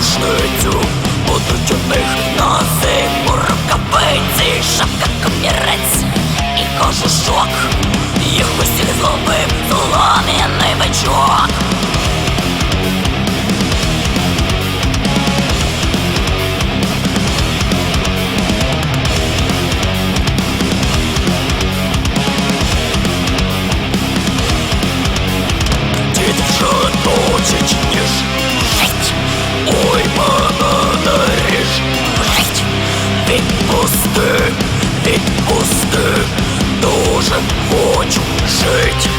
рушницю Будуть у них на зиму рукавиці, шапка комірець. І кожушок, їх усіх зломив злом'яний бичок. хочу жить.